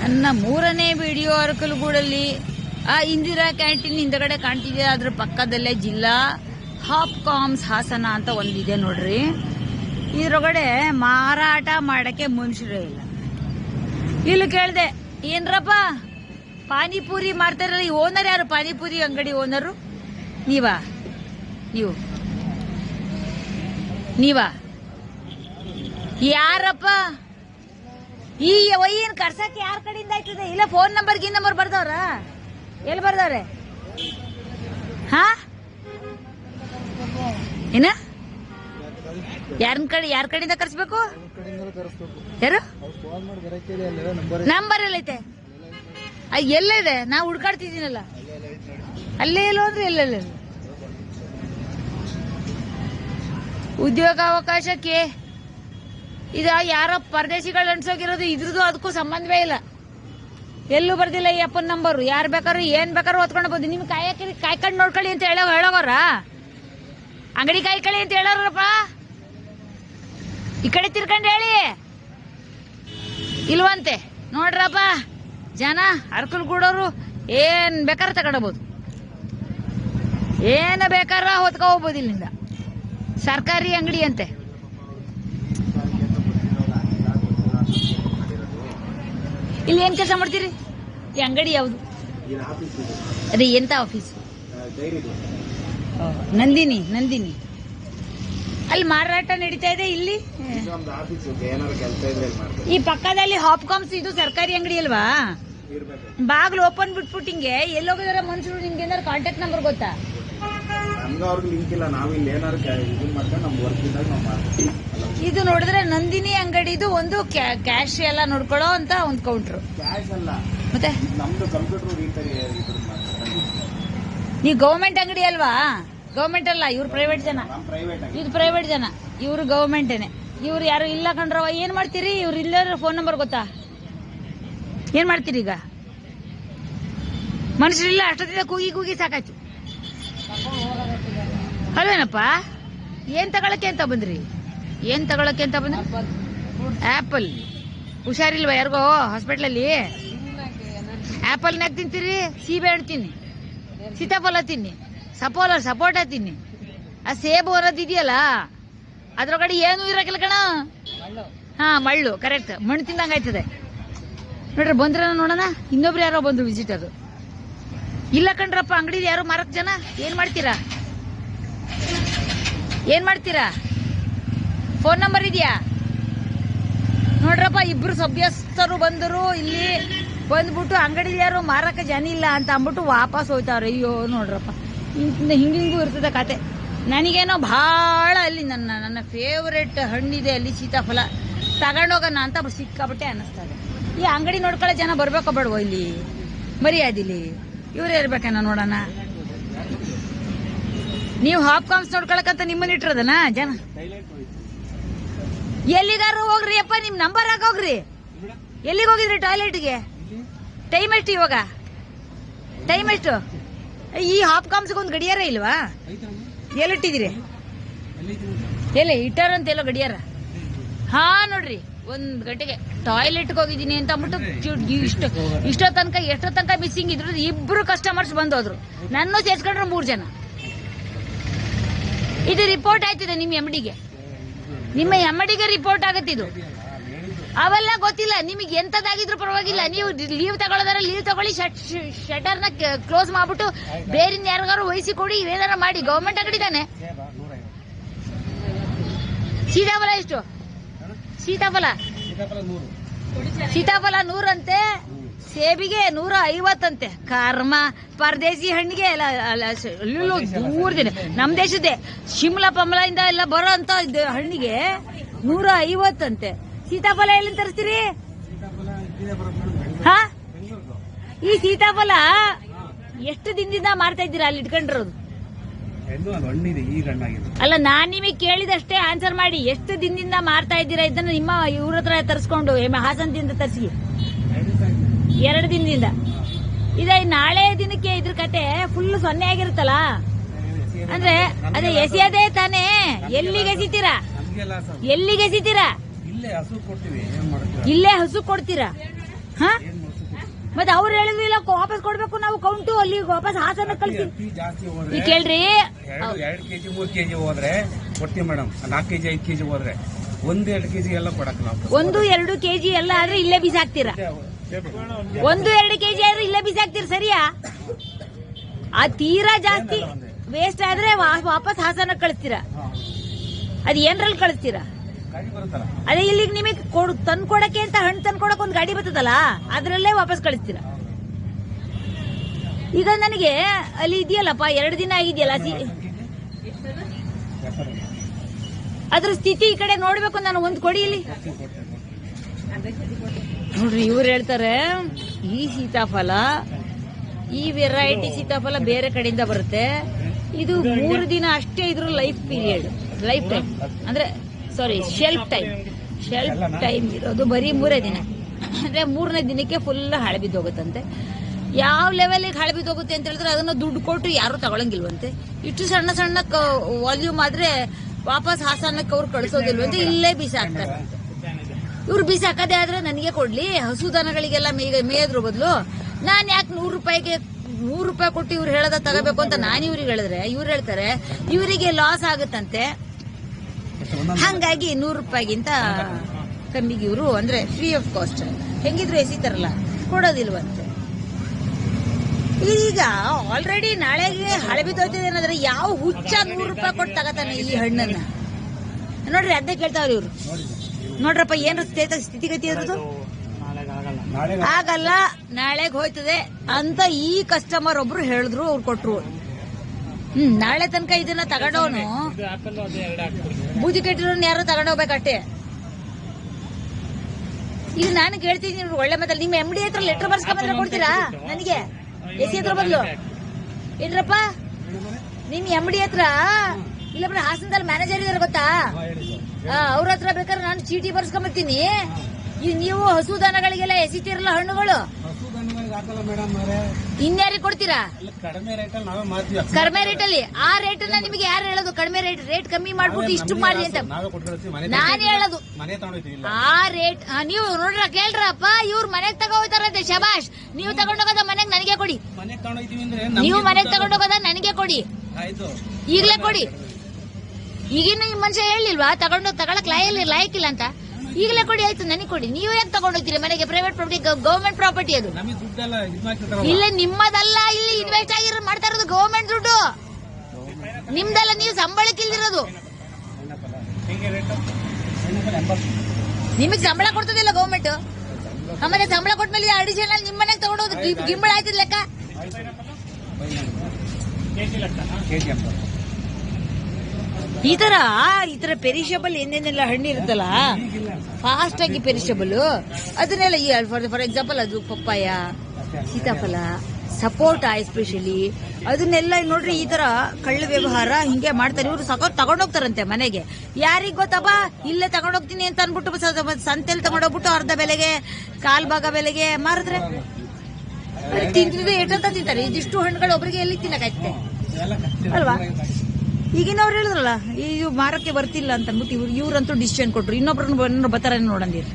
ನನ್ನ ಮೂರನೇ ವಿಡಿಯೋ ಅರಕಲಗೂಡಲ್ಲಿ, ಆ ಇಂದಿರಾ ಕ್ಯಾಂಟೀನ್ ಹಿಂದಗಡೆ ಕಾಣ್ತಿದೆ, ಅದ್ರ ಪಕ್ಕದಲ್ಲೇ ಜಿಲ್ಲಾ ಹಾಪ್ ಕಾಮ್ಸ್ ಹಾಸನ ಅಂತ ಒಂದಿದೆ ನೋಡ್ರಿ. ಇದ್ರೊಳಗಡೆ ಮಾರಾಟ ಮಾಡಕ್ಕೆ ಮನುಷ್ಯರೇ ಇಲ್ಲ. ಇಲ್ಲಿ ಕೇಳ್ದೆ, ಏನ್ರಪ್ಪ? ಪಾನಿಪುರಿ ಮಾಡ್ತಾರಲ್ಲ, ಈ ಓನರ್ ಯಾರು? ಪಾನಿಪುರಿ ಅಂಗಡಿ ಓನರು? ನೀವಾ? ನೀವು? ನೀವಾ? ಯಾರಪ್ಪ? ಈ ವಯ್ಯನ್ ಕರ್ಸಕ್ ಯಾರ ಕಡೆಯಿಂದ ಆಯ್ತದೆ? ಇಲ್ಲ ಫೋನ್ ನಂಬರ್ ಗಿನ್ ನಂಬರ್ ಬರ್ದವ್ರ? ಎಲ್ಲಿ ಬರ್ದವ್ರೆ? ಹಾ? ಏನ? ಯಾರನ್ ಕಡೆ ಯಾರ ಕಡೆಯಿಂದ ಕರ್ಸ್ಬೇಕು? ಯಾರು? ನಂಬರ್ ಎಲ್ಲೈತೆ. ಎಲ್ಲ ಇದೆ ನಾ ಹುಡ್ಕಾಡ್ತಿದ್ದೀನಲ್ಲ. ಅಲ್ಲೇ ಎಲ್ಲೋ ಅಂದ್ರೆ ಎಲ್ಲೆಲ್ಲ? ಉದ್ಯೋಗಾವಕಾಶಕ್ಕೆ ಇದ ಯಾರೋ ಪರದೇಶಿಗಳು ಅನ್ಸೋಗಿರೋದು ಇದ್ರದ್ದು ಅದಕ್ಕೂ ಸಂಬಂಧವೇ ಇಲ್ಲ. ಎಲ್ಲೂ ಬರ್ದಿಲ್ಲ ಈ ಅಪ್ಪನ ನಂಬರು ಯಾರು ಬೇಕಾದ್ರೂ ಏನ್ ಬೇಕಾದ್ರೂ ಹೊತ್ಕೊಂಡು ಬಂದು ನಿಮ್ಗೆ ಕಾಯಕ್ಕೆ ಕಾಯ್ಕೊಂಡು ನೋಡ್ಕೊಳ್ಳಿ ಅಂತ ಹೇಳೋ ಹೇಳೋವರ ಅಂಗಡಿ ಕಾಯ್ಕೊಳ್ಳಿ ಅಂತ ಹೇಳೋರಪ್ಪ. ಈ ಕಡೆ ತಿರ್ಕೊಂಡು ಹೇಳಿ. ಇಲ್ವಂತೆ. ನೋಡ್ರಪ್ಪ. ಜನ, ಅರ್ಕಲ್ ಕೂಡೋರು ಏನ್ ಬೇಕಾದ್ರೆ ತಗೊಂಡಬಹುದು ಏನು ಬೇಕಾರ ಹೊತ್ಕೊ ಇಲ್ಲಿಂದ. ಸರ್ಕಾರಿ ಅಂಗಡಿ ಅಂತೆ. ಇಲ್ಲಿ ಏನ್ ಕೆಲಸ ಮಾಡ್ತೀರಿ? ಈ ಅಂಗಡಿ ಯಾವ್ದು? ಅದೇ ಎಂತ ಆಫೀಸ್ ನಂದಿನಿ ನಂದಿನಿ. ಅಲ್ಲಿ ಮಾರಾಟ ನಡೀತಾ ಇದೆ ಇಲ್ಲಿ? ಈ ಪಕ್ಕದಲ್ಲಿ ಹಾಪ್ಕಾಮ್ಸ್ ಇದು ಸರ್ಕಾರಿ ಅಂಗಡಿ ಅಲ್ವಾ? ಬಾಗ್ಲು ಓಪನ್ ಬಿಟ್ಬಿಟ್ಟು ಹಿಂಗೆ ಎಲ್ಲೋಗಿದಾರೆ ಮನುಷ್ಯರು ನಿಮ್ಗೆ ಏನಾದ್ರು ಕಾಂಟ್ಯಾಕ್ಟ್ ನಂಬರ್ ಗೊತ್ತಾ? ನಮ್ಗೆ ಅವ್ರಿಗೆ ಲಿಂಕ್ ಇಲ್ಲ ನಾವು ಇಲ್ಲಿ ಏನಾರು ಇದನ್ನ ಮಾಡ್ಕೊಂಡು ನಮ್ ವರ್ಕ್ ಇದ್ದಾಗ ನಾವು ಮಾಡ್ತೀವಿ. ಇದು ನೋಡಿದ್ರೆ ನಂದಿನಿ ಅಂಗಡಿದು ಒಂದು ಕ್ಯಾಶ್ ಎಲ್ಲ ನೋಡ್ಕೊಳ್ಳೋ ಅಂತ ಒಂದು ಕೌಂಟ್ರು ಕ್ಯಾಶ್ ಅಲ್ಲ. ಮತ್ತೆ? ನಮ್ದು ಕಂಪ್ಯೂಟರ್ ನೀವು ಗೌರ್ಮೆಂಟ್ ಅಂಗಡಿ ಅಲ್ವಾ? ಗೌರ್ಮೆಂಟ್ ಅಲ್ಲ ಇವ್ರು ಪ್ರೈವೇಟ್ ಜನ. ಇದು ಪ್ರೈವೇಟ್ ಜನ. ಇವರು ಗೌರ್ಮೆಂಟೇನೆ ಇವ್ರು ಯಾರು ಇಲ್ಲ ಕಂಡ್ರವ ಏನ್ ಮಾಡ್ತೀರಿ? ಇವ್ರು ಇಲ್ಲ ಫೋನ್ ನಂಬರ್ ಗೊತ್ತಾ? ಏನ್ ಮಾಡ್ತೀರಿ ಈಗ? ಮನುಷ್ಯರಿಲ್ಲ ಅಷ್ಟೊತ್ತಿಂದ ಕೂಗಿ ಕೂಗಿ ಸಾಕಾಯ್ತು. ಅಲ್ವೇನಪ್ಪ? ಏನ್ ತಗೊಳಕ್ಕೆ ಅಂತ ಬಂದ್ರಿ? ಏನ್ ತಗೊಳಕ್ಕೆ ಅಂತ ಬಂದ್ರಿ? ಆಪಲ್. ಹುಷಾರಿಲ್ವಾ ಯಾರಿಗೋ ಹಾಸ್ಪಿಟ್ಲಲ್ಲಿ ಆಪಲ್ನಾಗ ತಿಂತೀರಿ ಸೀಬೆ ಹಣ್ಣು ತಿನ್ನಿ. ಸೀತಾಫಲ ತಿನ್ನಿ. ಸಪೋಲ, ಸಪೋಟ ತಿನ್ನಿ. ಆ ಸೇಬು ಅನ್ನೋದು ಇದೆಯಲ್ಲ, ಅದ್ರೊಳಗಡೆ ಏನು ಇರಕಿಲ್ಲ ಕಣ. ಹಾ, ಮಳ್ಳು ಕರೆಕ್ಟ್ ಮಣ್ಣು ತಿಂದಂಗ ಆಯ್ತದೆ. ನೋಡ್ರಿ ಬಂದ್ರ ನೋಡೋಣ. ಇನ್ನೊಬ್ರು ಯಾರೋ ಬಂದ್ರು ವಿಸಿಟರ್ ಇಲ್ಲ ಕಣ್ರಪ್ಪ ಅಂಗಡಿ ಯಾರೋ ಮಾರಕ್ ಜನ? ಏನ್ ಮಾಡ್ತೀರಾ? ಏನ್ ಮಾಡ್ತೀರಾ? ಫೋನ್ ನಂಬರ್ ಇದೆಯಾ? ನೋಡ್ರಪ್ಪ, ಇಬ್ರು ಸಭ್ಯಸ್ಥರು ಬಂದರು, ಇಲ್ಲಿ ಬಂದ್ಬಿಟ್ಟು ಅಂಗಡಿ ಯಾರು ಮಾರಕ್ಕೆ ಜನ ಇಲ್ಲ ಅಂತ ಅಂದ್ಬಿಟ್ಟು ವಾಪಸ್ ಹೋಯ್ತಾವ್ರೆ. ಅಯ್ಯೋ, ನೋಡ್ರಪ್ಪ. ಹಿಂಗ್ ಹಿಂಗಿಂಗೂ ಇರ್ತದೆ ಕತೆ. ನನಗೇನೋ ಭಾಳ ಅಲ್ಲಿ ನನ್ನ ನನ್ನ ಫೇವ್ರೆಟ್ ಹಣ್ಣಿದೆ ಅಲ್ಲಿ ಸೀತಾಫಲ. ತಗೊಂಡೋಗೋಣ ಅಂತ ಸಿಕ್ಕಾಪಟ್ಟೆ ಅನ್ನಿಸ್ತದೆ ಈ ಅಂಗಡಿ ನೋಡ್ಕೊಳ್ಳೋ ಜನ ಬರ್ಬೇಕೋ ಬೇಡವೋ ಇಲ್ಲಿ? ಮರ್ಯಾದಿಲಿ. ಇವರೇ ಇರ್ಬೇಕೇನೋ ನೋಡೋಣ. ನೀವು ಹಾಪ್ ಕಾಮ್ಸ್ ನೋಡ್ಕೊಳಕಂತ ನಿಮ್ಮನ್ನ ಇಟ್ಟಿರೋದನ ಜನ? ಎಲ್ಲಿಗಾರು ಹೋಗ್ರಿ ಅಪ್ಪ, ನಿಮ್ ನಂಬರ್ ಹಾಕೋಗ್ರಿ ಎಲ್ಲಿಗೆ ಹೋಗಿದ್ರಿ ಟಾಯ್ಲೆಟ್ಗೆ ಟೈಮ್ ಎಷ್ಟು ಇವಾಗ? ಟೈಮ್ ಎಷ್ಟು? ಈ ಹಾಪ್ ಕಾಮ್ಸ್ಗೆ ಒಂದು ಗಡಿಯಾರ ಇಲ್ವಾ? ಎಲ್ಲಿಟ್ಟಿದ್ದೀರಿ? ಎಲ್ಲಿ ಇಟ್ಟಾರಂತ ಎಲ್ಲೋ ಗಡಿಯಾರ? ಹಾ, ನೋಡ್ರಿ, ಒಂದ್ ಗಂಟೆಗೆ ಟಾಯ್ಲೆಟ್ಗೆ ಹೋಗಿದ್ದೀನಿ ಅಂತ ಅಂದ್ಬಿಟ್ಟು ಇಷ್ಟು ಇಷ್ಟ, ಇಷ್ಟೋ ತನಕ, ಎಷ್ಟೋ ತನಕ ಮಿಸ್ಸಿಂಗ್ ಇದ್ರು, ಇಬ್ರು ಕಸ್ಟಮರ್ಸ್ ಬಂದೋದ್ರು. ನನ್ನ ಸೇರ್ಸ್ಕೊಂಡ್ರು ಮೂರು ಜನ. ಇದು ರಿಪೋರ್ಟ್ ಆಯ್ತಿದೆ ನಿಮ್ಮ ಎಮ್ಡಿಗೆ ನಿಮ್ಮ ಎಮ್ಮಡಿಗೆ ರಿಪೋರ್ಟ್ ಆಗತ್ತಿದು ಅವೆಲ್ಲ ಗೊತ್ತಿಲ್ಲ, ನಿಮಗೆ ಎಂತದಾಗಿದ್ರು ಪರವಾಗಿಲ್ಲ. ನೀವು ಲೀವ್ ತಗೊಳ್ಳೋದಾರ ಲೀವ್ ತಗೊಳ್ಳಿ ಶಟರ್ನ ಕ್ಲೋಸ್ ಮಾಡ್ಬಿಟ್ಟು ಬೇರಿಂದ ಯಾರಿಗಾರು ವಹಿಸಿ ಕೊಡಿ ಏನಾರ ಮಾಡಿ ಗೌರ್ಮೆಂಟ್ ಅಂಗಡಿದಾನೆ ಸೀತಾಫಲ ಎಷ್ಟು? ಸೀತಾಫಲ. ಸೀತಾಫಲ ನೂರಂತೆ. ಸೇಬಿಗೆ ನೂರ ಐವತ್ತಂತೆ. ಕರ್ಮ ಪರದೇಸಿ ಹಣ್ಣಿಗೆ ಎಲ್ಲ ಅಲ್ಲಲ್ಲೋ ದೂರದಿದೆ. ನಮ್ ದೇಶದ್ದೇ ಶಿಮ್ಲಾ ಪಮ್ಲಾ ಇಂದ ಎಲ್ಲ ಬರೋ ಅಂತ ಹಣ್ಣಿಗೆ ನೂರ ಐವತ್ತಂತೆ. ಸೀತಾಫಲ ಎಲ್ಲಿಂದ ತರಿಸ್ತೀರಿ? ಹಾ? ಈ ಸೀತಾಫಲ ಎಷ್ಟು ದಿನದಿಂದ ಮಾರ್ತಾ ಇದ್ದೀರಾ ಅಲ್ಲಿ ಇಟ್ಕೊಂಡಿರೋದು? ಅಲ್ಲ ನಾನ್ ನಿಮಗೆ ಕೇಳಿದಷ್ಟೇ ಆನ್ಸರ್ ಮಾಡಿ. ಎಷ್ಟು ದಿನದಿಂದ ಮಾರ್ತಾ ಇದ್ದೀರಾ ಇದನ್ನ ನಿಮ್ಮ ಇವ್ರ ಹತ್ರ ತರಿಸ್ಕೊಂಡು ಹಾಸನದಿಂದ ತರಿಸಿ. ಎರಡು ದಿನದಿಂದ. ಇದ ನಾಳೆ ದಿನಕ್ಕೆ ಇದ್ರ ಕತೆ ಫುಲ್ ಸೊನ್ನೆ ಆಗಿರುತ್ತಲ್ಲ? ಅಂದ್ರೆ ಅದೇ ಎಸೆಯದೇ ತಾನೇ? ಎಲ್ಲಿಗೆ ಎಸಿತೀರಾ? ಎಲ್ಲಿಗೆ ಎಸಿತೀರಾ? ಇಲ್ಲೇ ಹಸು ಕೊಡ್ತೀರಾ? ಹಾ? ಮತ್ತೆ ಅವ್ರು ಹೇಳಿದ್ರು ಇಲ್ಲ ವಾಪಸ್ ಕೊಡ್ಬೇಕು ನಾವು ಕೌಂಟು ಅಲ್ಲಿ ವಾಪಸ್ ಹಾಸನ ಕಳಿಸಿ. ಕೇಳ್ರಿ. ಎರಡು ಎರಡು ಕೆಜಿ ಮೂರು ಕೆಜಿ ಹೋದ್ರೆ ಕೊಡ್ತೀವಿ ಮೇಡಮ್ ನಾಲ್ಕು ಕೆಜಿ ಐದು ಕೆಜಿ ಹೋದ್ರೆ. ಒಂದು ಎರಡು ಕೆಜಿ ಎಲ್ಲ ಕೊಡಕ್ ನಾವು ಒಂದು ಎರಡು ಕೆಜಿ ಎಲ್ಲ ಆದ್ರೆ ಇಲ್ಲೇ ಬಿಸಾಕ್ತೀರಾ? ಒಂದು, ಎರಡು ಕೆಜಿ ಆದ್ರೆ ಇಲ್ಲೇ ಬಿಸಾಕ್ತೀರ ಸರಿಯಾ? ಆ ತೀರಾ ಜಾಸ್ತಿ ವೇಸ್ಟ್ ಆದ್ರೆ ವಾಪಸ್ ಹಾಸನ ಕಳಿಸ್ತೀರ? ಅದ್ ಏನ್ರಲ್ಲಿ ಕಳಿಸ್ತೀರ? ಅದೇ ಇಲ್ಲಿಗೆ ನಿಮಗೆ ತಂದ್ ಕೊಡಕ್ಕೆ ಅಂತ ಹಣ್ಣು ತಂದ್ ಕೊಡಕ್ ಒಂದು ಗಾಡಿ ಬರ್ತದಲ್ಲ, ಅದ್ರಲ್ಲೇ ವಾಪಸ್ ಕಳಿಸ್ತೀರ? ಈಗ ನನಗೆ ಅಲ್ಲಿ ಇದೆಯಲ್ಲಪ್ಪ, ಎರಡು ದಿನ ಆಗಿದೆಯಲ್ಲ ಅದ್ರ ಸ್ಥಿತಿ ಈ ಕಡೆ ನೋಡ್ಬೇಕು, ನಾನು ಒಂದು ಕೊಡಿ ಇಲ್ಲಿ. ನೋಡ್ರಿ, ಇವ್ರು ಹೇಳ್ತಾರೆ, ಈ ಸೀತಾಫಲ, ಈ ವೆರೈಟಿ ಸೀತಾಫಲ ಬೇರೆ ಕಡೆಯಿಂದ ಬರುತ್ತೆ. ಇದು ಮೂರು ದಿನ ಅಷ್ಟೇ ಇದ್ರ ಲೈಫ್ ಪೀರಿಯಡ್ ಲೈಫ್ ಟೈಮ್ ಅಂದ್ರೆ sorry shelf time shelf time ಇರೋದು ಬರೀ ಮೂರೇ ದಿನ. ಅಂದ್ರೆ ಮೂರನೇ ದಿನಕ್ಕೆ ಫುಲ್ ಹಳೆ ಬಿದ್ದೋಗುತ್ತಂತೆ. ಯಾವ ಲೆವೆಲ್ಗೆ ಹಳೆ ಬಿದ್ದೋಗುತ್ತೆ ಅಂತ ಹೇಳಿದ್ರೆ ಅದನ್ನ ದುಡ್ಡು ಕೊಟ್ಟು ಯಾರು ತಗೊಳಂಗಿಲ್ವಂತೆ. ಇಷ್ಟು ಸಣ್ಣ ಸಣ್ಣ ವಾಲ್ಯೂಮ್ ಆದ್ರೆ ವಾಪಸ್ ಹಾಸನಕ್ಕೆ ಅವ್ರು ಕಳಿಸೋದಿಲ್ವಂತೆ, ಇಲ್ಲೇ ಬಿಸಾಕ್ತಾರೆ. ಇವ್ರು ಬಿಸಾಕದೇ ಆದ್ರೆ ನನಗೆ ಕೊಡ್ಲಿ. ಹಸು ದನಗಳಿಗೆಲ್ಲ ಮೇಯ್ ಮೇಯದ್ರ ಬದಲು. ನಾನ್ ಯಾಕೆ ನೂರು ರೂಪಾಯಿಗೆ, ನೂರು ರೂಪಾಯಿ ಕೊಟ್ಟು ಇವ್ರು ಹೇಳದ ತಗೋಬೇಕು ಅಂತ ನಾನು ಇವ್ರಿಗೆ ಹೇಳಿದ್ರೆ, ಇವ್ರು ಹೇಳ್ತಾರೆ, ಇವರಿಗೆ ಲಾಸ್ ಆಗುತ್ತಂತೆ. ಹಂಗಾಗಿ ನೂರು ರೂಪಾಯಿಗಿಂತ ಕಮ್ಮಿಗೆ ಇವರು, ಅಂದ್ರೆ ಫ್ರೀ ಆಫ್ ಕಾಸ್ಟ್ ಹೆಂಗಿದ್ರು ಎಸಿತಾರಲ್ಲ, ಕೊಡೋದಿಲ್ವಂತೆ. ಈಗ ಆಲ್ರೆಡಿ ನಾಳೆಗೆ ಹಳೆ ಬಿದ್ದೋಯ್ತದೆ ಅನ್ನೋದ್ರೆ ಯಾವ ಹುಚ್ಚ ನೂರು ರೂಪಾಯಿ ಕೊಟ್ಟು ತಗತಾನೆ ಈ ಹಣ್ಣನ್ನ? ನೋಡ್ರಿ, ಅದೇ ಕೇಳ್ತಾವ್ರಿ ಇವ್ರು. ನೋಡ್ರಪ್ಪ ಏನು ಸ್ಥಿತಿ ಸ್ಥಿತಿಗತಿ ಇರೋದು ನಾಳೆ ಆಗಲ್ಲ. ನಾಳೆಗ್ ಹೋಯ್ತದೆ ಅಂತ ಈ ಕಸ್ಟಮರ್ ಒಬ್ರು ಹೇಳಿದ್ರು ಅವ್ರು ಕೊಟ್ರು. ಹ್ಮ್ ನಾಳೆ ತನಕ ಇದನ್ನ ತಗೊಂಡವನು. ಬೂದಿ ಕೆಟ್ಟಿರೋನ್ ಯಾರೋ ತಗೊಂಡೋಗ್ಬೇಕಷ್ಟೇ ಈಗ ನಾನು ಕೇಳ್ತೀನಿ ಒಳ್ಳೆ ಮತ್ತೆ ನಿಮ್ಮ ಎಂ ಡಿ ಹತ್ರ ಲೆಟರ್ ಬರ್ಸ್ಕೊಂಡ್ರೆ ಕೊಡ್ತೀರಾ? ನನಗೆ? ಎಸಿ ಹತ್ರ ಬದಲು ಏನ್ರಪ್ಪ ನಿಮ್ ಎಂ ಡಿ ಹತ್ರ ಇಲ್ಲಬ್ರ ಹಾಸನದಲ್ಲಿ ಮ್ಯಾನೇಜರ್ ಇದಾರೆ ಗೊತ್ತಾ? ಅವ್ರ ಹತ್ರ ಬೇಕಾದ್ರೆ ನಾನು ಚೀಟಿ ಬರ್ಸ್ಕೊಂಬರ್ತೀನಿ. ಈ ನೀವು ಹಸು ದನಗಳಿಗೆಲ್ಲ ಎಸಿತಿರಲ್ಲ ಹಣ್ಣುಗಳು? ಇನ್ಯಾರಿಗೆ ಕೊಡ್ತೀರಾ? ಕಡಿಮೆ ರೇಟ್ ಅಲ್ಲಿ ಆ ರೇಟ್ ಅನ್ನ ನಿಮಗೆ ಯಾರು ಹೇಳೋದು? ಕಡಿಮೆ ರೇಟ್ ರೇಟ್ ಕಮ್ಮಿ ಮಾಡ್ಬಿಟ್ಟು ಇಷ್ಟು ಮಾಡಿ ಅಂತ. ನಾನು ಹೇಳೋದು. ಇಲ್ಲ. ಆ ರೇಟ್ ನೀವು ನೋಡ್ರ ಕೇಳ್ರಪ್ಪ ಇವ್ರು ಮನೆಗ್ ತಗೋತಾರಂತೆ ಶಬಾಷ್. ನೀವು ತಗೊಂಡೋಗೋದ ಮನೆಗ್ ನನಗೆ ಕೊಡಿ. ನೀವು ಮನೆಗೆ ತಗೊಂಡೋಗೋದ ನನಗೆ ಕೊಡಿ. ಈಗಲೇ ಕೊಡಿ. ಈಗಿನ ಈ ಮನುಷ್ಯ ಹೇಳಿಲ್ವಾ? ತಗೊಂಡು ತಗೊಳಕ್ ಲಾಯಲ್ಲಿ ಲಾಯಕ್ಕಿಲ್ಲ ಅಂತ? ಈಗಲೇ ಕೊಡಿ ಆಯ್ತು ನನಗೆ ಕೊಡಿ. ನೀವು ಯಾಕೆ ತಗೊಂಡೋಗ್ತೀರಿ ಮನೆಗೆ ಪ್ರೈವೇಟ್ ಪ್ರಾಪರ್ಟಿ ಗೌರ್ಮೆಂಟ್ ಪ್ರಾಪರ್ಟಿ ಅದು. ಇಲ್ಲ ನಿಮ್ಮದಲ್ಲ ಇಲ್ಲಿ ಇನ್ವೆಸ್ಟ್ ಆಗಿರೋ ಮಾಡ್ತಾ ಇರೋದು ಗೌರ್ಮೆಂಟ್ ದುಡ್ಡು. ನಿಮ್ದಲ್ಲ ನೀವು ಸಂಬಳಕ್ಕೆ ಇಲ್ದಿರೋದು. ನಿಮಗೆ ಸಂಬಳ ಕೊಡ್ತದಿಲ್ಲ ಗವರ್ಮೆಂಟ್ ಆಮೇಲೆ ಸಂಬಳ ಕೊಟ್ಮೇಲೆ ಅಡಿಷನಲ್ ನಿಮ್ಮ ಮನೆಗೆ ತಗೊಂಡೋದು ಗಿಂಬಳ ಆಯ್ತದ ಲೆಕ್ಕ? ಕೆಜಿ ಎಂಬತ್ತು. ಈ ತರ ಈ ತರ ಪೆರಿಷಬಲ್ ಏನೇನೆಲ್ಲ ಹಣ್ಣು ಇರುತ್ತಲ್ಲ? ಫಾಸ್ಟ್ ಆಗಿ ಪೆರಿಷಬಲ್ ಅದನ್ನೆಲ್ಲ ಈ ಫಾರ್ ಫಾರ್ ಎಕ್ಸಾಂಪಲ್ ಅದು ಪಪ್ಪಾಯ, ಸೀತಾಫಲ ಸಪೋರ್ಟ್ ಎಸ್ಪೆಷಲಿ ಅದನ್ನೆಲ್ಲ ನೋಡ್ರಿ, ಈ ತರ ಕಳ್ಳ ವ್ಯವಹಾರ ಹಿಂಗೆ ಮಾಡ್ತಾರೆ. ಇವರು ಸಕ, ತಗೊಂಡೋಗ್ತಾರಂತೆ ಮನೆಗೆ. ಯಾರಿಗ್ ಗೊತ್ತಪ್ಪ? ಇಲ್ಲೇ ತಗೊಂಡೋಗ್ತೀನಿ ಅಂತ ಅನ್ಬಿಟ್ಟು ಸಂತೆಲ್ ತಗೊಂಡೋಗ್ಬಿಟ್ಟು ಅರ್ಧ ಬೆಲೆಗೆ, ಕಾಲ್ ಭಾಗ ಬೆಲೆಗೆ ಮಾರಿದ್ರೆ ತಿಂತಿದ್ರೆ ಎಷ್ಟಂತ ತಿಂತಾರೆ. ಇದಿಷ್ಟು ಹಣ್ಣುಗಳು ಒಬ್ಬರಿಗೆ ಎಲ್ಲಿ ಕಷ್ಟ ಅಲ್ವಾ? ಈಗಿನವ್ರು ಹೇಳಿದ್ರಲ್ಲ ಇದು ಮಾರಕ್ಕೆ ಬರ್ತಿಲ್ಲ ಅಂತ ಅಂದ್ಬಿಟ್ಟು ಇವ್ರು ಇವ್ರಂತೂ ಡಿಸಿಷನ್ ಕೊಟ್ರು. ಇನ್ನೊಬ್ರನ್ನ ಬರ್ತಾರ ನೋಡಂದಿರಿ